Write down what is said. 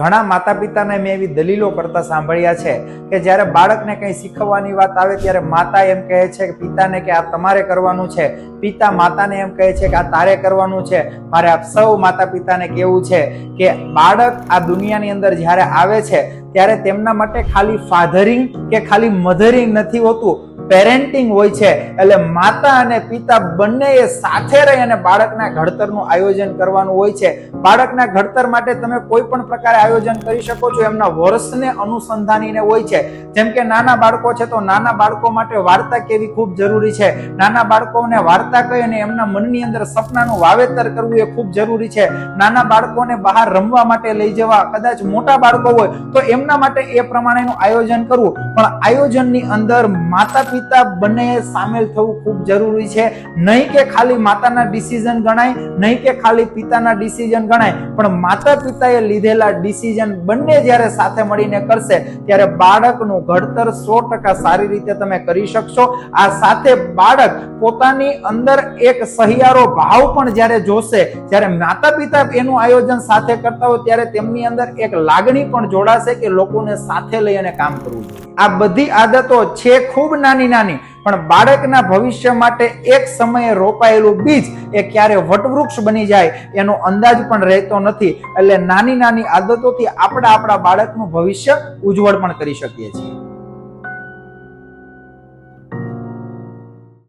ઘણા માતા પિતાને મેં એવી દલીલો કરતા સાંભળ્યા છે કે જ્યારે બાળકને કંઈ શીખવવાની વાત આવે ત્યારે માતા એમ કહે છે કે પિતાને કે આ તમારે કરવાનું છે. પિતા માતાને એમ કહે છે કે આ તારે કરવાનું છે. મારે આપ સૌ માતા પિતાને કહેવું છે કે બાળક આ દુનિયાની અંદર જ્યારે આવે છે ત્યારે તેમના માટે ખાલી ફાધરિંગ કે ખાલી મધરિંગ નથી હોતું. પેરેન્ટિંગ હોય છે, એટલે માતા અને પિતા બંને એ સાથે રહી અને બાળકના ઘડતરનું આયોજન કરવાનું હોય છે. બાળકના ઘડતર માટે તમે કોઈ પણ પ્રકારે આયોજન કરી શકો છો, એમના વર્ષને અનુસંધાનીને હોય છે. જેમ કે નાના બાળકો છે, તો નાના બાળકો માટે વાર્તા કેવી ખૂબ જરૂરી છે. નાના બાળકોને વાર્તા કહી અને એમના મનની અંદર સપનાનું વાવેતર કરવું એ ખૂબ જરૂરી છે. નાના બાળકોને બહાર રમવા માટે લઈ જવા, કદાચ મોટા બાળકો હોય, તો એમના માટે એ પ્રમાણેનું આયોજન કરવું. પણ આયોજનની અંદર માતા પિતા બંને સામેલ થવું ખૂબ જરૂરી છે. નહીં કે ખાલી માતાના ડિસિઝન ગણાય, નહીં કે ખાલી પિતાના ડિસિઝન ગણાય, પણ માતા પિતાએ લીધેલા ડિસિઝન બંને જ્યારે સાથે મળીને કરશે, ત્યારે બાળકનું ઘડતર સો ટકા સારી રીતે તમે કરી શકશો. આ સાથે બાળક પોતાની અંદર એક સહિયારો ભાવ પણ જ્યારે જોશે, જ્યારે માતા પિતા એનું આયોજન સાથે કરતા હોય, ત્યારે તેમની અંદર એક લાગણી પણ જોડાશે કે લોકોને સાથે લઈ અને કામ કરવું આ બધી આદતો છે ખૂબ નાની નાની પણ બાળકના ભવિષ્ય માટે એક સમયે રોપાયેલું બીજ એ ક્યારે વટવૃક્ષ બની જાય એનો અંદાજ પણ રહેતો નથી. એટલે નાની નાની આદતોથી આપણે આપણા બાળકનું ભવિષ્ય ઉજ્જવળ પણ કરી શકીએ છીએ.